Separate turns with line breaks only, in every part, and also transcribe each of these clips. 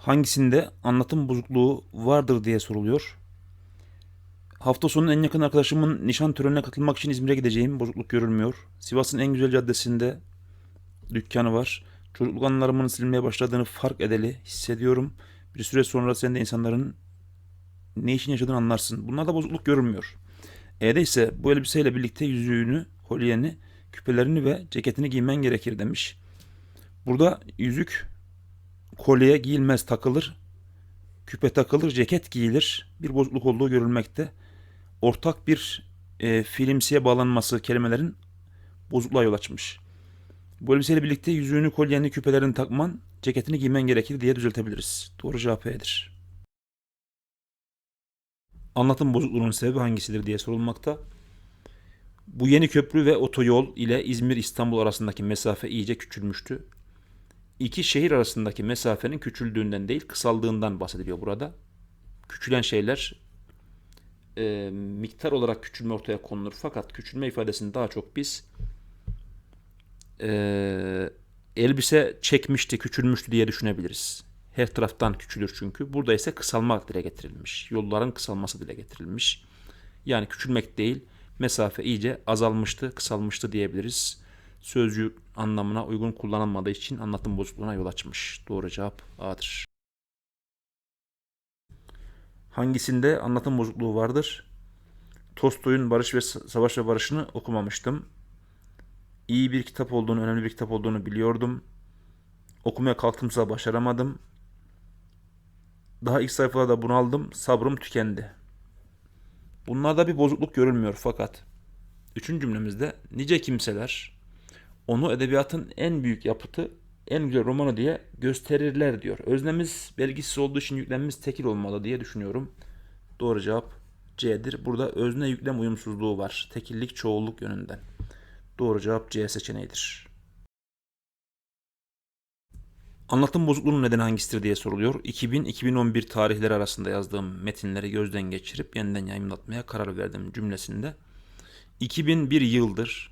hangisinde anlatım bozukluğu vardır diye soruluyor. Hafta sonu en yakın arkadaşımın nişan törenine katılmak için İzmir'e gideceğim. Bozukluk görülmüyor. Sivas'ın en güzel caddesinde dükkanı var. Çocukluk anılarımın silinmeye başladığını fark edeli hissediyorum. Bir süre sonra sen de insanların ne için yaşadığını anlarsın. Bunlarda bozukluk görülmüyor. E'de ise bu elbiseyle birlikte yüzüğünü, kolyeni, küpelerini ve ceketini giymen gerekir demiş. Burada yüzük kolye giyilmez takılır. Küpe takılır, ceket giyilir. Bir bozukluk olduğu görülmekte. Ortak bir e, filmsiye bağlanması kelimelerin bozukluğa yol açmış. Bu elbiseyle birlikte yüzüğünü, kolyeni, küpelerini takman, ceketini giymen gerekir diye düzeltebiliriz. Doğru cevap E'dir. Anlatım bozukluğunun sebebi hangisidir diye sorulmakta. Bu yeni köprü ve otoyol ile İzmir-İstanbul arasındaki mesafe iyice küçülmüştü. İki şehir arasındaki mesafenin küçüldüğünden değil kısaldığından bahsediliyor burada. Küçülen şeyler e, miktar olarak küçülme ortaya konulur. Fakat küçülme ifadesini daha çok biz e, elbise çekmişti, küçülmüştü diye düşünebiliriz. Her taraftan küçülür çünkü. Burada ise kısalma dile getirilmiş. Yolların kısalması dile getirilmiş. Yani küçülmek değil, mesafe iyice azalmıştı, kısalmıştı diyebiliriz. Sözcük anlamına uygun kullanılmadığı için anlatım bozukluğuna yol açmış. Doğru cevap A'dır. Hangisinde anlatım bozukluğu vardır? Tolstoy'un Barış ve Savaş ve Barış'ını okumamıştım. İyi bir kitap olduğunu, önemli bir kitap olduğunu biliyordum. Okumaya kalktımsa başaramadım. Daha ilk sayfalarda bunaldım, sabrım tükendi. Bunlarda bir bozukluk görülmüyor fakat üçüncü cümlemizde nice kimseler onu edebiyatın en büyük yapıtı, en güzel romanı diye gösterirler diyor. Öznemiz belgisiz olduğu için yüklemimiz tekil olmalı diye düşünüyorum. Doğru cevap C'dir. Burada özne yüklem uyumsuzluğu var. Tekillik çoğulluk yönünden. Doğru cevap C seçeneğidir. Anlatım bozukluğunun nedeni hangisidir diye soruluyor. 2000-2011 tarihleri arasında yazdığım metinleri gözden geçirip yeniden yayınlatmaya karar verdim cümlesinde. 2001 yıldır,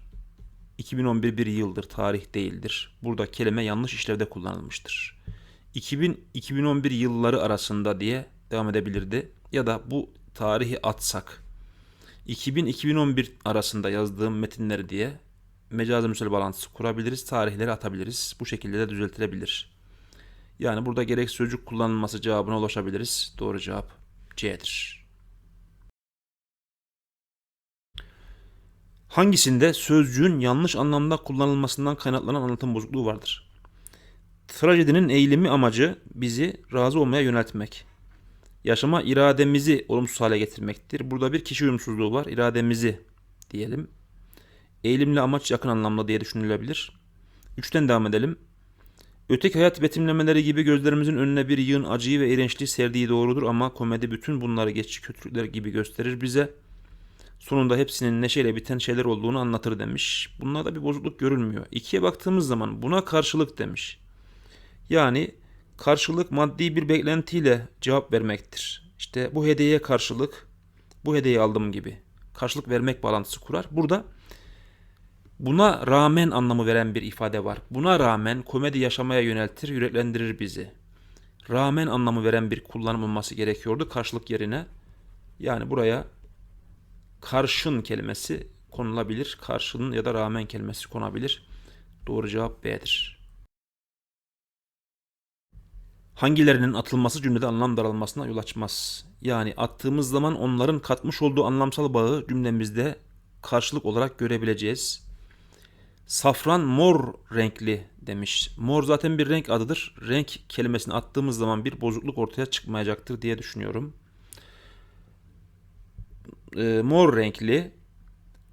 2011 bir yıldır, tarih değildir. Burada kelime yanlış işlevde kullanılmıştır. 2000-2011 yılları arasında diye devam edebilirdi. Ya da bu tarihi atsak 2000-2011 arasında yazdığım metinleri diye mecazi müsel bağlantısı kurabiliriz. Tarihleri atabiliriz. Bu şekilde de düzeltilebilir. Yani burada gerek sözcük kullanılması cevabına ulaşabiliriz. Doğru cevap C'dir. Hangisinde sözcüğün yanlış anlamda kullanılmasından kaynaklanan anlatım bozukluğu vardır? Trajedinin eğilimi amacı bizi razı olmaya yöneltmek. Yaşama irademizi olumsuz hale getirmektir. Burada bir kişi uyumsuzluğu var. İrademizi diyelim. Eğilimli amaç yakın anlamda diye düşünülebilir. Üçten devam edelim. Öteki hayat betimlemeleri gibi gözlerimizin önüne bir yığın acıyı ve iğrençliği serdiği doğrudur ama komedi bütün bunları geçici kötülükler gibi gösterir bize. Sonunda hepsinin neşeyle biten şeyler olduğunu anlatır demiş. Bunlarda bir bozukluk görülmüyor. İkiye baktığımız zaman buna karşılık demiş. Yani karşılık maddi bir beklentiyle cevap vermektir. İşte bu hediyeye karşılık bu hediyeyi aldım gibi. Karşılık vermek bağlantısı kurar. Burada Buna rağmen anlamı veren bir ifade var. Buna rağmen komedi yaşamaya yöneltir, yüreklendirir bizi. Rağmen anlamı veren bir kullanım olması gerekiyordu karşılık yerine. Yani buraya karşın kelimesi konulabilir. Karşının ya da rağmen kelimesi konabilir. Doğru cevap B'dir. Hangilerinin atılması cümlede anlam daralmasına yol açmaz. Yani attığımız zaman onların katmış olduğu anlamsal bağı cümlemizde karşılık olarak görebileceğiz. Safran mor renkli demiş. Mor zaten bir renk adıdır. Renk kelimesini attığımız zaman bir bozukluk ortaya çıkmayacaktır diye düşünüyorum. E, mor renkli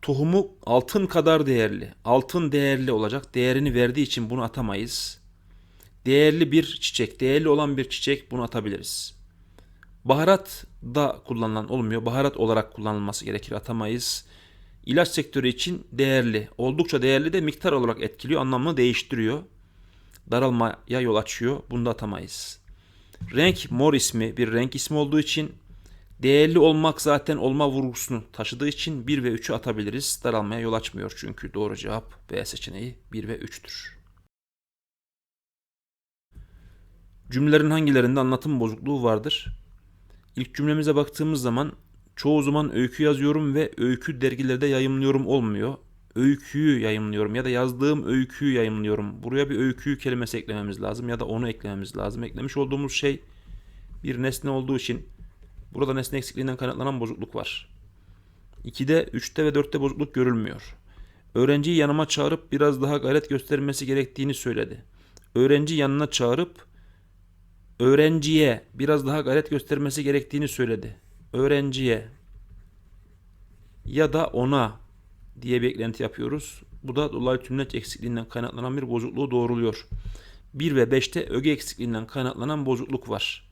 tohumu altın kadar değerli. Altın değerli olacak. Değerini verdiği için bunu atamayız. Değerli bir çiçek, değerli olan bir çiçek bunu atabiliriz. Baharat da kullanılan olmuyor. Baharat olarak kullanılması gerekir atamayız ilaç sektörü için değerli. Oldukça değerli de miktar olarak etkiliyor. Anlamını değiştiriyor. Daralmaya yol açıyor. Bunu da atamayız. Renk mor ismi bir renk ismi olduğu için değerli olmak zaten olma vurgusunu taşıdığı için 1 ve 3'ü atabiliriz. Daralmaya yol açmıyor çünkü doğru cevap B seçeneği 1 ve 3'tür. Cümlelerin hangilerinde anlatım bozukluğu vardır? İlk cümlemize baktığımız zaman çoğu zaman öykü yazıyorum ve öykü dergilerde yayımlıyorum olmuyor. Öyküyü yayımlıyorum ya da yazdığım öyküyü yayımlıyorum. Buraya bir öyküyü kelimesi eklememiz lazım ya da onu eklememiz lazım. Eklemiş olduğumuz şey bir nesne olduğu için burada nesne eksikliğinden kaynaklanan bozukluk var. 2'de, 3'te ve 4'te bozukluk görülmüyor. Öğrenciyi yanıma çağırıp biraz daha gayret göstermesi gerektiğini söyledi. Öğrenci yanına çağırıp öğrenciye biraz daha gayret göstermesi gerektiğini söyledi. Öğrenciye ya da ona diye bir eklenti yapıyoruz. Bu da dolaylı tümleç eksikliğinden kaynaklanan bir bozukluğu doğruluyor. 1 ve 5'te öge eksikliğinden kaynaklanan bozukluk var.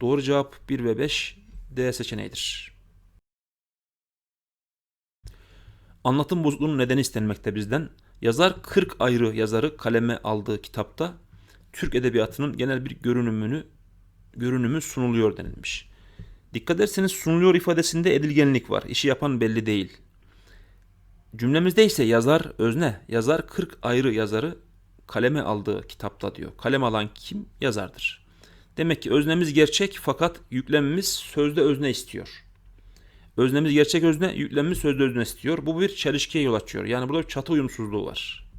Doğru cevap 1 ve 5 D seçeneğidir. Anlatım bozukluğunun nedeni istenmekte bizden. Yazar 40 ayrı yazarı kaleme aldığı kitapta Türk edebiyatının genel bir görünümünü görünümü sunuluyor denilmiş. Dikkat ederseniz sunuluyor ifadesinde edilgenlik var. İşi yapan belli değil. Cümlemizde ise yazar özne. Yazar 40 ayrı yazarı kaleme aldığı kitapta diyor. Kalem alan kim? Yazardır. Demek ki öznemiz gerçek fakat yüklemimiz sözde özne istiyor. Öznemiz gerçek özne, yüklemimiz sözde özne istiyor. Bu bir çelişkiye yol açıyor. Yani burada çatı uyumsuzluğu var.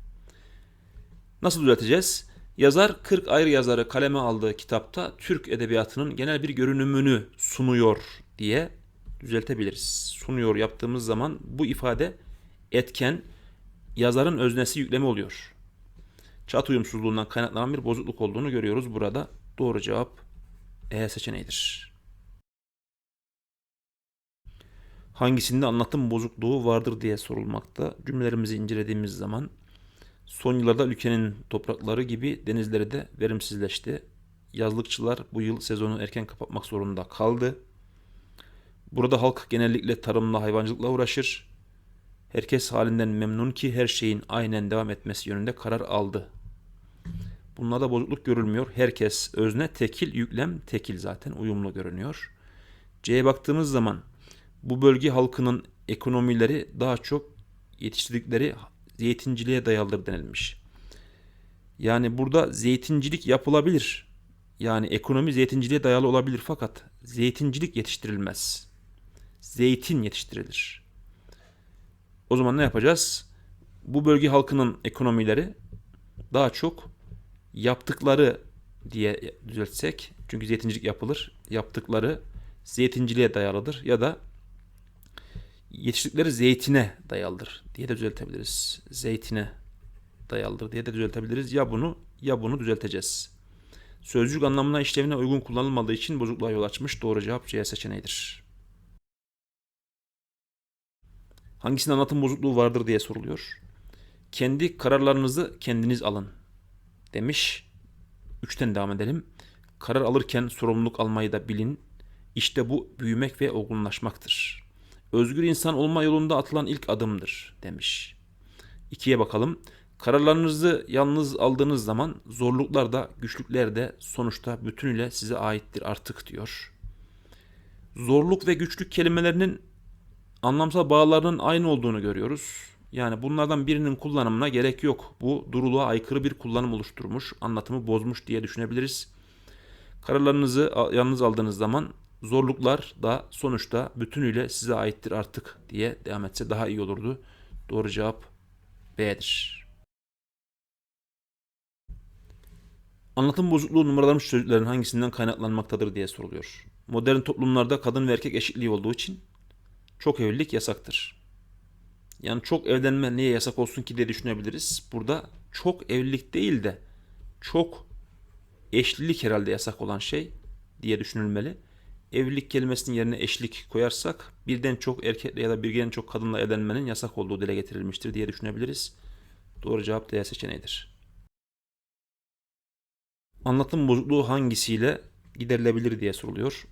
Nasıl düzelteceğiz? Yazar 40 ayrı yazarı kaleme aldığı kitapta Türk edebiyatının genel bir görünümünü sunuyor diye düzeltebiliriz. Sunuyor yaptığımız zaman bu ifade etken yazarın öznesi yüklemi oluyor. Çat uyumsuzluğundan kaynaklanan bir bozukluk olduğunu görüyoruz burada. Doğru cevap E seçeneğidir. Hangisinde anlatım bozukluğu vardır diye sorulmakta. Cümlelerimizi incelediğimiz zaman son yıllarda ülkenin toprakları gibi denizleri de verimsizleşti. Yazlıkçılar bu yıl sezonu erken kapatmak zorunda kaldı. Burada halk genellikle tarımla hayvancılıkla uğraşır. Herkes halinden memnun ki her şeyin aynen devam etmesi yönünde karar aldı. Bunlarda bozukluk görülmüyor. Herkes özne tekil yüklem tekil zaten uyumlu görünüyor. C'ye baktığımız zaman bu bölge halkının ekonomileri daha çok yetiştirdikleri zeytinciliğe dayalıdır denilmiş. Yani burada zeytincilik yapılabilir. Yani ekonomi zeytinciliğe dayalı olabilir fakat zeytincilik yetiştirilmez. Zeytin yetiştirilir. O zaman ne yapacağız? Bu bölge halkının ekonomileri daha çok yaptıkları diye düzeltsek çünkü zeytincilik yapılır. Yaptıkları zeytinciliğe dayalıdır ya da yetiştirdikleri zeytine dayalıdır diye de düzeltebiliriz. Zeytine dayalıdır diye de düzeltebiliriz. Ya bunu ya bunu düzelteceğiz. Sözcük anlamına işlevine uygun kullanılmadığı için bozukluğa yol açmış. Doğru cevap C seçeneğidir. Hangisinin anlatım bozukluğu vardır diye soruluyor. Kendi kararlarınızı kendiniz alın demiş. Üçten devam edelim. Karar alırken sorumluluk almayı da bilin. İşte bu büyümek ve olgunlaşmaktır. Özgür insan olma yolunda atılan ilk adımdır demiş. İkiye bakalım. Kararlarınızı yalnız aldığınız zaman zorluklar da güçlükler de sonuçta bütünüyle size aittir artık diyor. Zorluk ve güçlük kelimelerinin anlamsal bağlarının aynı olduğunu görüyoruz. Yani bunlardan birinin kullanımına gerek yok. Bu duruluğa aykırı bir kullanım oluşturmuş, anlatımı bozmuş diye düşünebiliriz. Kararlarınızı yalnız aldığınız zaman zorluklar da sonuçta bütünüyle size aittir artık diye devam etse daha iyi olurdu. Doğru cevap B'dir. Anlatım bozukluğu numaralanmış sözcüklerin hangisinden kaynaklanmaktadır diye soruluyor. Modern toplumlarda kadın ve erkek eşitliği olduğu için çok evlilik yasaktır. Yani çok evlenme niye yasak olsun ki diye düşünebiliriz. Burada çok evlilik değil de çok eşlilik herhalde yasak olan şey diye düşünülmeli. Evlilik kelimesinin yerine eşlik koyarsak birden çok erkekle ya da birden çok kadınla evlenmenin yasak olduğu dile getirilmiştir diye düşünebiliriz. Doğru cevap D seçeneğidir. Anlatım bozukluğu hangisiyle giderilebilir diye soruluyor.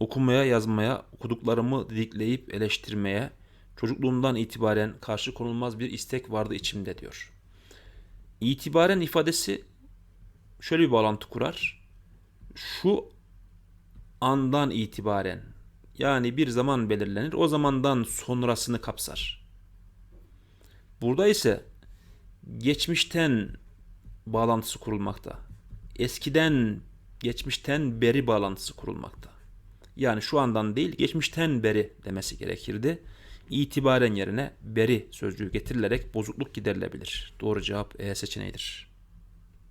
Okumaya, yazmaya, okuduklarımı didikleyip eleştirmeye, çocukluğumdan itibaren karşı konulmaz bir istek vardı içimde diyor. İtibaren ifadesi şöyle bir bağlantı kurar. Şu andan itibaren yani bir zaman belirlenir. O zamandan sonrasını kapsar. Burada ise geçmişten bağlantısı kurulmakta. Eskiden geçmişten beri bağlantısı kurulmakta. Yani şu andan değil, geçmişten beri demesi gerekirdi. İtibaren yerine beri sözcüğü getirilerek bozukluk giderilebilir. Doğru cevap E seçeneğidir.